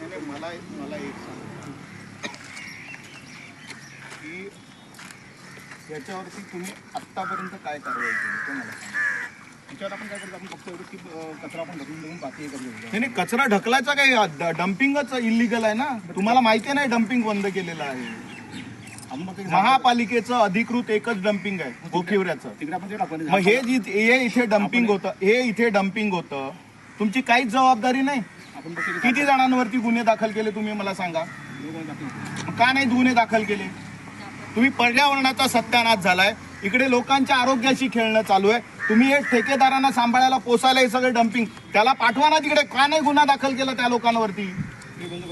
नाही मला मला एक सांगा. की याच्यावरती तुम्ही आत्तापर्यंत काय कारवाई केली? ते मला सांगा. त्याच्यावर आपण काय करतो? आपण फक्त एवढं की अं, कचरा आपण ढकलून देऊन बाकी हे करून नाही नाही कचरा ढकलायचा काही डम्पिंगच इलिगल आहे ना? तुम्हाला माहिती नाही डम्पिंग बंद केलेलं आहे. आपण फक्त एक महापालिकेचं अधिकृत एकच डम्पिंग आहे गोखिवऱ्याचं. तिकडे आपण मग हे जी हे इथे डम्पिंग होतं हे इथे डम्पिंग होतं. तुमची काहीच जबाबदारी नाही? किती जणांवरती गुन्हे दाखल केले तुम्ही मला सांगा? का नाही गुन्हे दाखल केले? तुम्ही पर्यावरणाचा सत्यानाश झालाय. इकडे लोकांच्या आरोग्याशी खेळणं चालू आहे. तुम्ही हे ठेकेदारांना सांभाळायला पोसायला हे सगळे डम्पिंग त्याला पाठवा ना तिकडे. का नाही गुन्हा दाखल केला त्या लोकांवरती? बंद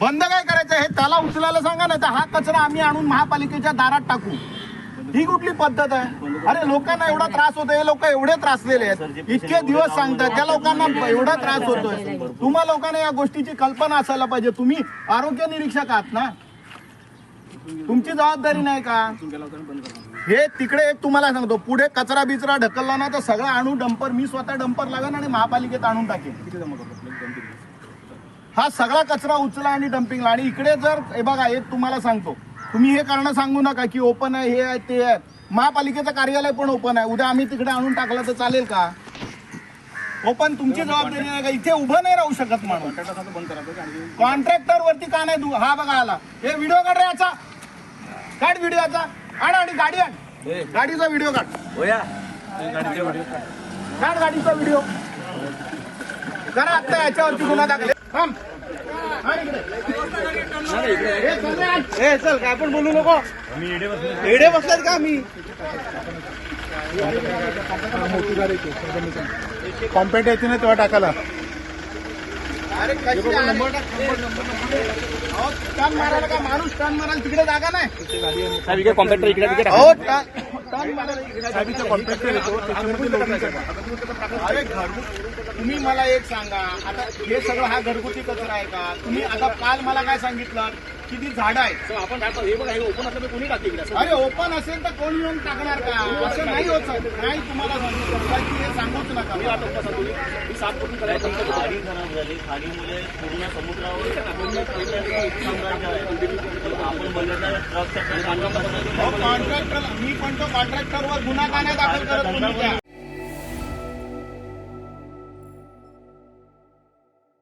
बंद काय करायचं? हे त्याला उचलायला सांगा ना तर हा कचरा आम्ही आणून महापालिकेच्या दारात टाकू. ही कुठली पद्धत आहे? अरे लोकांना एवढा त्रास होतो हे लोक एवढे त्रासलेले आहेत. इतके दिवस सांगतात त्या लोकांना एवढा त्रास होतोय. तुम्हा लोकांना या गोष्टीची कल्पना असायला पाहिजे. तुम्ही आरोग्य निरीक्षक आहात ना? तुमची जबाबदारी नाही का? हे तिकडे एक तुम्हाला सांगतो. पुढे कचरा बिचरा ढकलला ना तर सगळं आणू डंपर मी स्वतः डंपर लागेन आणि महापालिकेत आणून टाकेन. हा सगळा कचरा उचला आणि डम्पिंगला आणि इकडे जर हे बघा एक तुम्हाला सांगतो. तुम्ही हे कारण सांगू नका की ओपन आहे हे आहे ते आहे. महापालिकेचं कार्यालय पण ओपन आहे. उद्या आम्ही तिकडे आणून टाकलं तर चालेल का? ओपन तुमची जबाबदारी नाही का? इथे उभं नाही राहू शकत माणूस. कॉन्ट्रॅक्टर वरती का नाही दु- हा बघा आला. हे व्हिडिओ काढ रे याचा. काढ व्हिडिओ याचा. आण आणि गाडी आण. गाडीचा व्हिडिओ काढ. काढ गाडीचा व्हिडिओ करा आता याच्यावरती गुन्हा दाखल. थांब. ए चल काय पण बोलू नको. एडे बसलात का मी कॉम्पेट येते ना तेव्हा टाकायला. मारायला का माणूस? टर्न मारायला तिकडे जागा नाही. कॉम्प्युटर इकडे तिकडे अहो टर्न कॉन्ट्रॅक्टर येतो त्याच्यामध्ये ते टाकायचं. अरे घरगुती तुम्ही मला एक सांगा. आता हे सगळं हा घरगुती कचरा आहे का? तुम्ही आता काल मला काय सांगितलं? किती झाडं आहेत आपण टाकतो हे बघा हे ओपन असलं तर कोणी इकडे असं. अरे ओपन असेल तर कोण येऊन टाकणार का असं नाही होत. नाही तुम्हाला सांगू हे सांगूच नका मी होतो. मी साफ करून करायचं. खाडी खराब झाली खाडीमुळे पूर्ण समुद्रावर आपण बघितलं मी पण तो कॉन्ट्रॅक्टरवर गुन्हा का नाही दाखल करत तुम्ही त्या